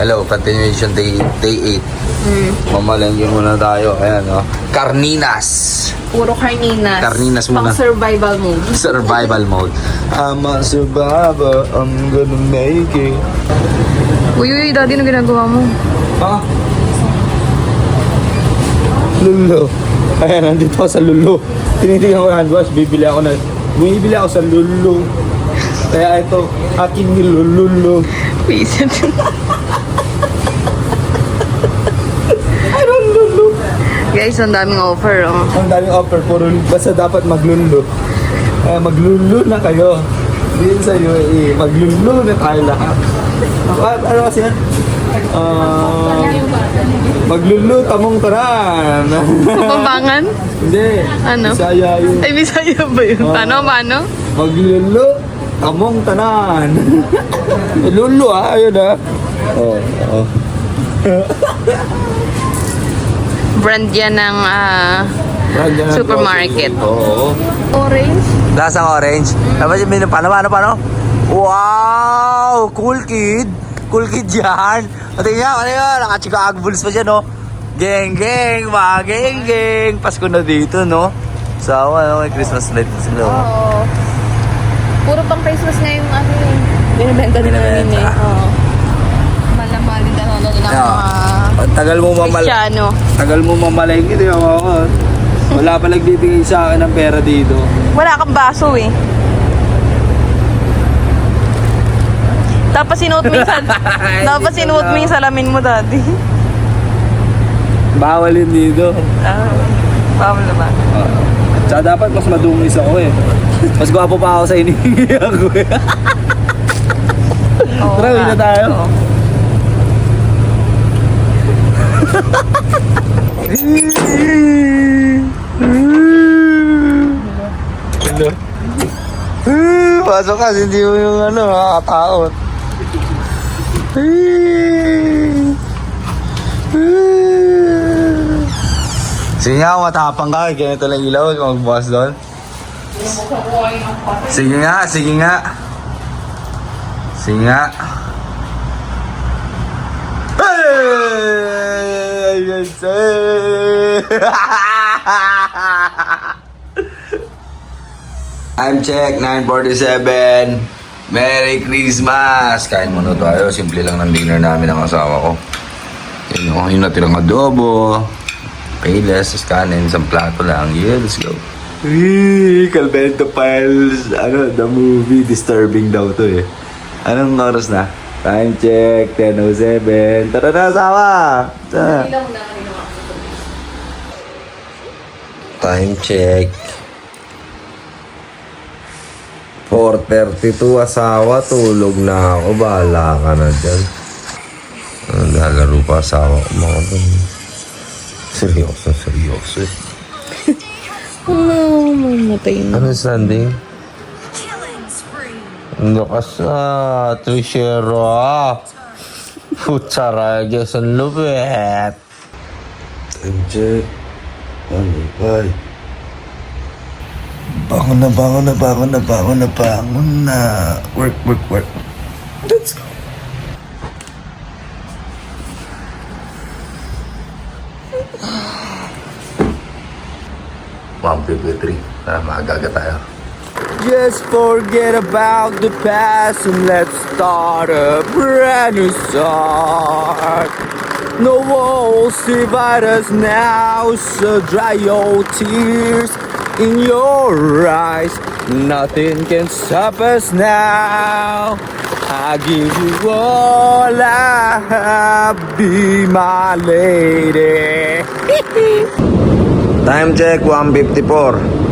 Hello, continuation day day 8. Mm. Mamalengke muna tayo. Ayan, oh. Carninas. Puro carninas. Carninas muna. Pang survival mode. Survival mode. I'm a survivor. I'm gonna make it. Uy, uy, daddy, ano ginagawa mo? Ha? Lulo. Ayan, nandito ako sa Lulo. Tinitingnan ko yung hand wash, bibili ako na. Bumibili ako sa Lulo. Kaya ito, aking nilululo. Visit. I don't lulo. Guys, ang daming offer, oh. Ang daming offer, puro basta dapat maglulo. Kaya maglulo na kayo. Din sa UAE, maglulo na tayo lahat. What? Ano kasi yan? Ah, maglulo tamong taran. Pambangan? Hindi. Ano? Bisaya yun. Ay, Bisaya ba yun? Paano, paano? Maglulo tamong tanan. Lulo ah, ayun ah. Oh, oh. Brand yan ng ah, Brand yan Supermarket. Oo. orange. Lasang orange. Tapos yung paano, paano, paano? Wow! Cool kid! Cool kid yan! Pati niya, ano yun? Naka-Chicago Bulls pa siya, no? Geng, geng! Mga geng, geng! Pasko na dito, no? So, ano, may Christmas light na sila. oh. Oo. Puro pang Christmas nga yung ano yun. Binibenta din namin eh. Oo. Din talaga Yeah. mga tagal mo mamal... Kristiyano. Tagal mo mamalengke, di ba? ako? Wala pa nagbibigay sa akin ng pera dito. Wala kang baso eh. Dapat sinuot mo yung sa... Dapat sinuot mo yung salamin mo, daddy. Bawal yun dito. Ah, bawal naman. Tsaka dapat mas madungis ako eh. Mas gwapo pa ako sa inihingi ako eh. Oo Tara, uwi nga. na tayo. Oo. Hello? Pasok ka, hindi mo yung ano, nakakatakot. Sige nga, matapang ka. Ganito lang ilaw, magbukas doon. Sige nga, sige nga. Sige nga. I'm check 947. Merry Christmas! Kain muna tayo. Simple lang ng dinner namin ng asawa ko. Yun o, yung natirang adobo. Payless, kanin, isang plato lang. Yeah, let's go. Eee, Calvento Files. Ano, the movie. Disturbing daw to eh. Anong oras na? Time check, 10.07. Tara na, asawa! Tara. Time check. 4.32 asawa, tulog na ako. Bahala ka na dyan. Naglalaro pa asawa ko mga ganun. Seryoso, seryoso. eh. Oh, mamatay na. Ano Sunday? Ang lakas ah, Trishero ah. Putsaragya sa lupit. Time check. Ano ba? Bangon na, bangon na, bangon na, bangon na, bangon na. Work, work, work. Let's go. One fifty-three. Para maagaga tayo. Just forget about the past and let's start a brand new start. No walls divide us now, so dry your tears in your eyes. Nothing can stop us now. I give you all I have, be my lady. Time check, 154.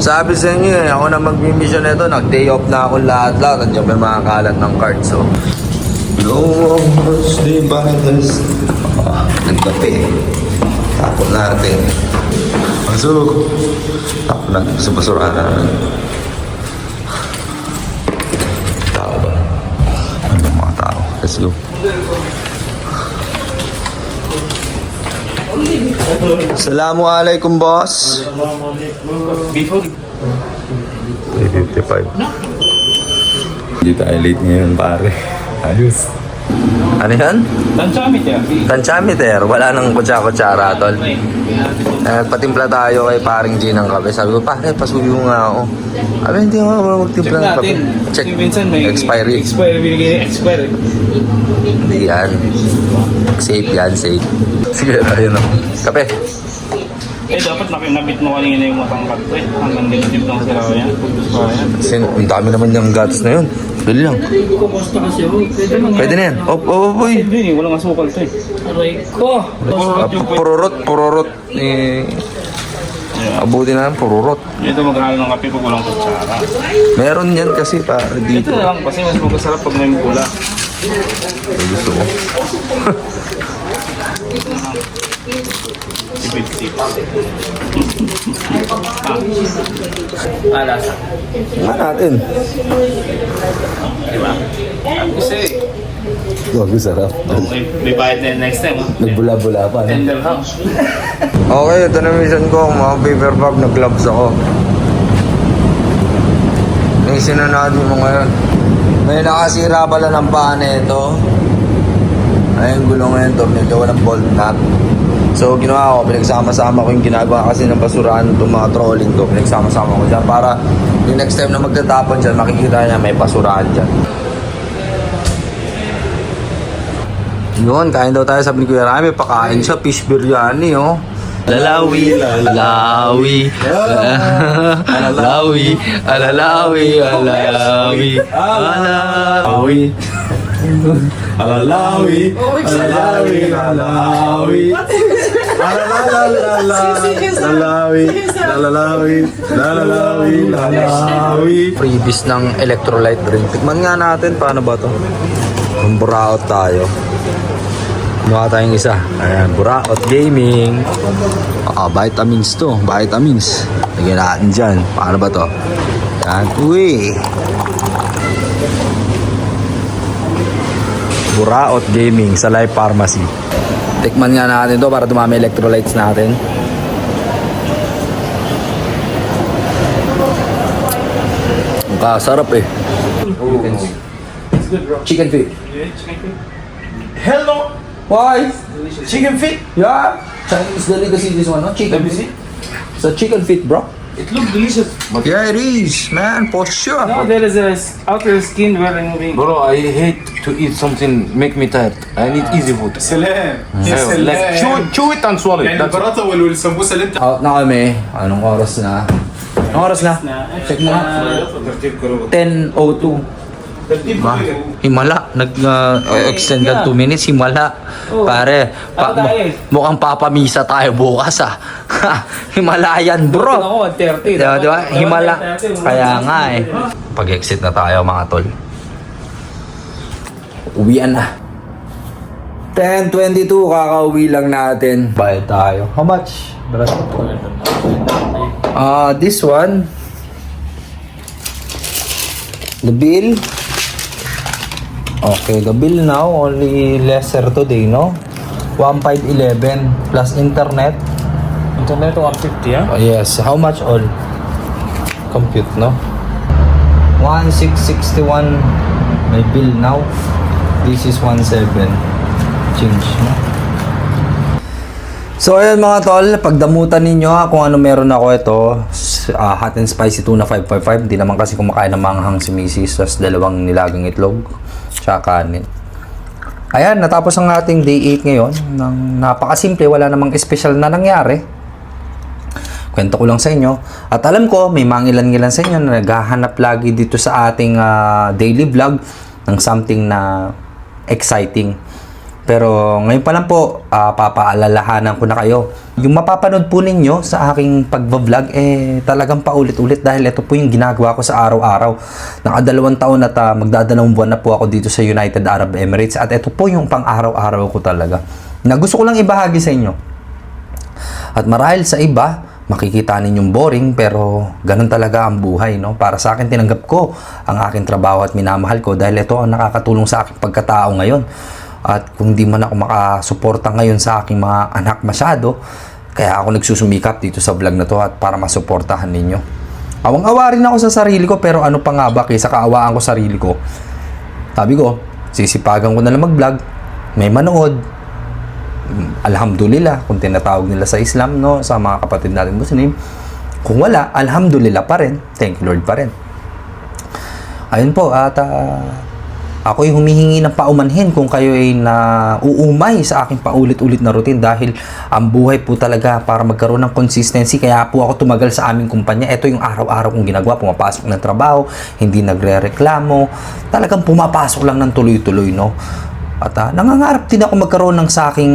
Sabi sa inyo eh, ako na mag-mission nito, nag-day off na ako lahat-lahat. Nandiyan pa yung mga kalat ng card, so... No one's divide us. Ah, nagkape. Tapon natin. Pasok. Tapon natin sa basurahan natin. Tao ba? Ano mga tao? Let's go. Assalamualaikum, boss. 355. Hindi tayo late ngayon, pare. Ayos. Ano yan? Siya. Tanchameter. Wala nang kutsa-kutsara, tol. Eh, patimpla tayo kay paring G ng kape. Sabi ko, pare, pasuyo nga ako. Sabi, hindi ako magtimpla ng kape. Check. Minsan may Expiry. Expiry, binigay expiry. Hindi yan. Safe yan, safe. Sige, ayun o. Kape. Eh, dapat nakinabit mo kanina yung matangkat ko eh. Hanggang dibdib lang sila ko yan. Kasi ang dami naman yung gatos na yun. Dali lang. Ako? Pwede na yan. Oh, oh, boy. Hindi eh, walang asukal to eh. Aray ko! Ah, pururot, pururot. Eh, abuti na lang, pururot. Ito maghalo ng kape pag walang kutsara. Meron yan kasi para Ito dito. na lang kasi mas magkasarap pag may mula. Ay, gusto ko. Sipit-sip. ah. Alasa. Nga natin. Diba? Kasi, Gago sarap. may, may bayad na yun next time. ah. Nagbula-bula pa. No? Tender house. Okay, ito na mission ko. Mga paper bag na gloves ako. May sinunod mo ngayon. May nakasira pala ng paa nito. Ay, yung gulong ngayon to. Medyo walang bolt nut. So, ginawa ko, pinagsama-sama ko yung ginagawa kasi ng basurahan itong mga trolling ko. Pinagsama-sama ko dyan para yung next time na magtatapon dyan, makikita niya may basurahan dyan. Yun, kain daw tayo sabi ni Kuya Rami, pakain siya, fish biryani, oh. Lalawi, lalawi, lalawi, alalawi, alalawi, alalawi. Alalawi, alalawi, alalawi. Alalawi, alalawi, alalawi, alalawi. Freebies ng electrolyte drink. Tikman nga natin, paano ba to? Buraot tayo. Mukha tayong isa. Ayan, buraot gaming. Ah, vitamins to. Vitamins. Lagyan natin dyan. Paano ba to? Yan. Uy! Buraot Gaming sa Life Pharmacy. Tikman nga natin to para dumami electrolytes natin. Ang kasarap eh. Chicken feet. Hello, Why? chicken feet. Yeah. Chinese delicacy this one, no? Chicken feet. It's a chicken feet, bro. It looks delicious. Yeah, it is, man, for sure. No, there is a outer skin where removing. Bro, I hate to eat something make me tired. I need easy food. سلام يا أيوة, like chew, سلام chew it and swallow it. يعني That's it. البراطه وال- والسمبوسه اللي انت Out na kami. Anong oras na? Anong oras na? Check mo nga. 10.02. Ba? Himala. Nag-extend ka 2 minutes. Himala. Pare, pa, Ano tayo eh? mukhang papamisa tayo bukas ah. Himalayan bro. Ako, 130. Diba, diba? Himala. Kaya nga eh. Pag-exit na tayo mga tol. Uwian na. 10.22, kakauwi lang natin. Bayad tayo. How much? Ah, this one. The bill. Okay, the bill now only lesser today, no? 1511 plus internet. Internet 150, ah? Oh, yes. How much all? Compute, no? 1661 may bill now. This is 17. Change, no? So ayun mga tol, pagdamutan ninyo ha, kung ano meron ako ito, ah, hot and spicy tuna 555. Hindi naman kasi kumakain ng manghang si Mrs. Tapos dalawang nilagang itlog, tsaka kanin. Ayan, natapos ang ating day 8 ngayon. Nang napakasimple, wala namang special na nangyari. Kwento ko lang sa inyo. At alam ko, may mga ilan-ilan sa inyo na naghahanap lagi dito sa ating ah, daily vlog ng something na exciting. Pero ngayon pa lang po, ah, papaalalahanan ko na kayo. Yung mapapanood po ninyo sa aking pagbablog, eh talagang paulit-ulit dahil ito po yung ginagawa ko sa araw-araw. Nakadalawang taon at ah, magdadalawang buwan na po ako dito sa United Arab Emirates at ito po yung pang-araw-araw ko talaga. Na gusto ko lang ibahagi sa inyo. At marahil sa iba, makikita ninyong boring pero ganun talaga ang buhay, no? Para sa akin tinanggap ko ang aking trabaho at minamahal ko dahil ito ang nakakatulong sa aking pagkatao ngayon. At kung di man ako makasuporta ngayon sa aking mga anak masyado, kaya ako nagsusumikap dito sa vlog na to at para masuportahan ninyo. Awang-awa rin ako sa sarili ko pero ano pa nga ba kaysa kaawaan ko sarili ko. Sabi ko, sisipagan ko na lang mag-vlog, may manood, alhamdulillah kung tinatawag nila sa Islam no sa mga kapatid natin Muslim kung wala alhamdulillah pa rin. Thank you Lord pa rin. Ayun po at ah, ako'y humihingi ng paumanhin kung kayo ay na uumay sa aking paulit-ulit na routine dahil ang buhay po talaga para magkaroon ng consistency. Kaya po ako tumagal sa aming kumpanya. Ito yung araw-araw kong ginagawa. Pumapasok ng trabaho hindi nagre-reklamo. Talagang pumapasok lang ng tuloy-tuloy no at ah, nangangarap din ako magkaroon ng sa aking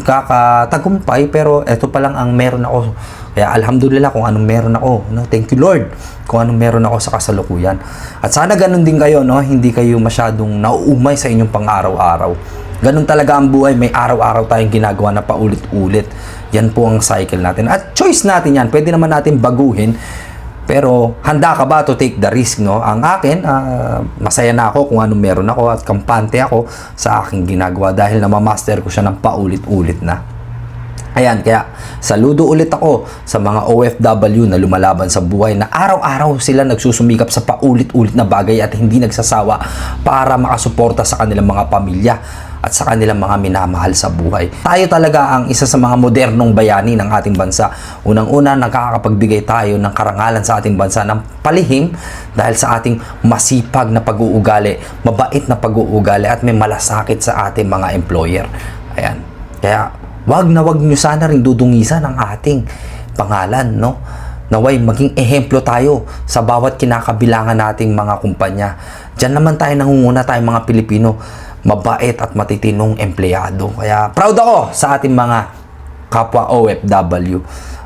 ikakatagumpay pero eto pa lang ang meron ako. Kaya alhamdulillah kung anong meron ako. No? Thank you Lord kung anong meron ako sa kasalukuyan. At sana ganun din kayo, no? hindi kayo masyadong nauumay sa inyong pang-araw-araw. Ganun talaga ang buhay. May araw-araw tayong ginagawa na paulit-ulit. Yan po ang cycle natin. At choice natin yan. Pwede naman natin baguhin. Pero handa ka ba to take the risk, no? Ang akin, ah, masaya na ako kung anong meron ako at kampante ako sa aking ginagawa dahil namamaster ko siya ng paulit-ulit na. Ayan, kaya saludo ulit ako sa mga OFW na lumalaban sa buhay na araw-araw sila nagsusumikap sa paulit-ulit na bagay at hindi nagsasawa para makasuporta sa kanilang mga pamilya at sa kanilang mga minamahal sa buhay. Tayo talaga ang isa sa mga modernong bayani ng ating bansa. Unang-una, nakakapagbigay tayo ng karangalan sa ating bansa ng palihim dahil sa ating masipag na pag-uugali, mabait na pag-uugali at may malasakit sa ating mga employer. Ayan. Kaya wag na wag nyo sana rin dudungisan ang ating pangalan, no? Naway maging ehemplo tayo sa bawat kinakabilangan nating mga kumpanya. Diyan naman tayo nangunguna tayong mga Pilipino, mabait at matitinong empleyado. Kaya proud ako sa ating mga kapwa OFW.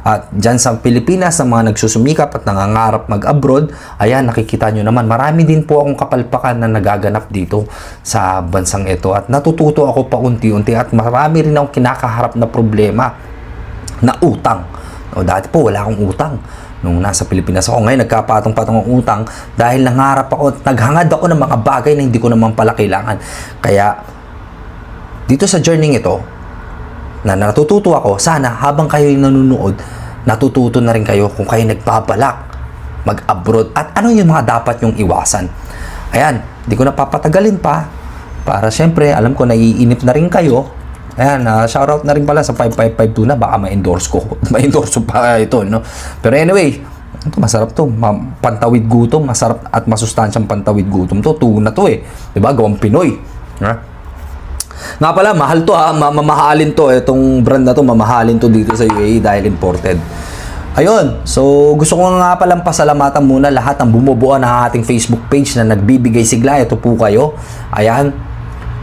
At dyan sa Pilipinas, sa mga nagsusumikap at nangangarap mag-abroad, ayan, nakikita nyo naman, marami din po akong kapalpakan na nagaganap dito sa bansang ito. At natututo ako paunti-unti at marami rin akong kinakaharap na problema na utang. O, dati po, wala akong utang. Nung nasa Pilipinas ako, ngayon nagkapatong-patong ang utang dahil nangarap ako, at naghangad ako ng mga bagay na hindi ko naman pala kailangan. Kaya, dito sa journey ito, na natututo ako, sana habang kayo nanonood, natututo na rin kayo kung kayo nagbabalak mag-abroad at ano yung mga dapat yung iwasan. Ayan, di ko na papatagalin pa para syempre, alam ko naiinip na rin kayo. Ayan, uh, shoutout na rin pala sa 5552 na baka ma-endorse ko. ma-endorse pa ito, no? Pero anyway, ito masarap to. Ma- pantawid gutom, masarap at masustansyang pantawid gutom to. Tuna to eh. 'Di ba? Gawang Pinoy. Ha? Nga pala, mahal to ha. Ma- Mamahalin to. Itong brand na to, mamahalin to dito sa UAE dahil imported. Ayun, so gusto ko nga palang pasalamatan muna lahat ng bumubuo ng ating Facebook page na nagbibigay sigla. Ito po kayo. Ayan.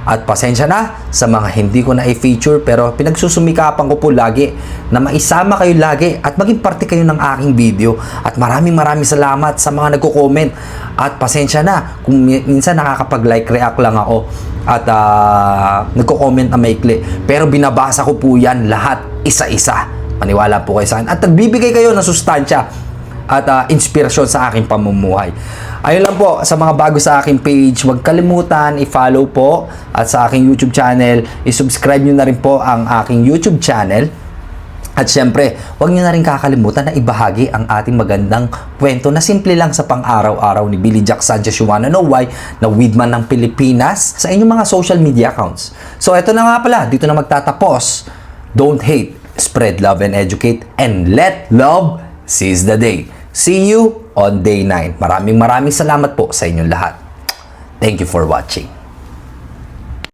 At pasensya na sa mga hindi ko na i-feature pero pinagsusumikapan ko po lagi na maisama kayo lagi at maging parte kayo ng aking video. At maraming maraming salamat sa mga nagko-comment. At pasensya na kung mi- minsan nakakapag-like react lang ako at ah, nagko-comment na maikli. Pero binabasa ko po yan lahat isa-isa. Maniwala po kayo sa akin. At nagbibigay kayo ng sustansya at ah, inspirasyon sa aking pamumuhay. Ayun lang po, sa mga bago sa aking page, huwag kalimutan i-follow po at sa aking YouTube channel, i-subscribe nyo na rin po ang aking YouTube channel. At syempre, huwag nyo na rin kakalimutan na ibahagi ang ating magandang kwento na simple lang sa pang-araw-araw ni Billy Jack Sanchez Know Why na Weedman ng Pilipinas sa inyong mga social media accounts. So, eto na nga pala, dito na magtatapos. Don't hate, spread love and educate, and let love seize the day. See you on day 9. Maraming maraming salamat po sa inyong lahat. Thank you for watching.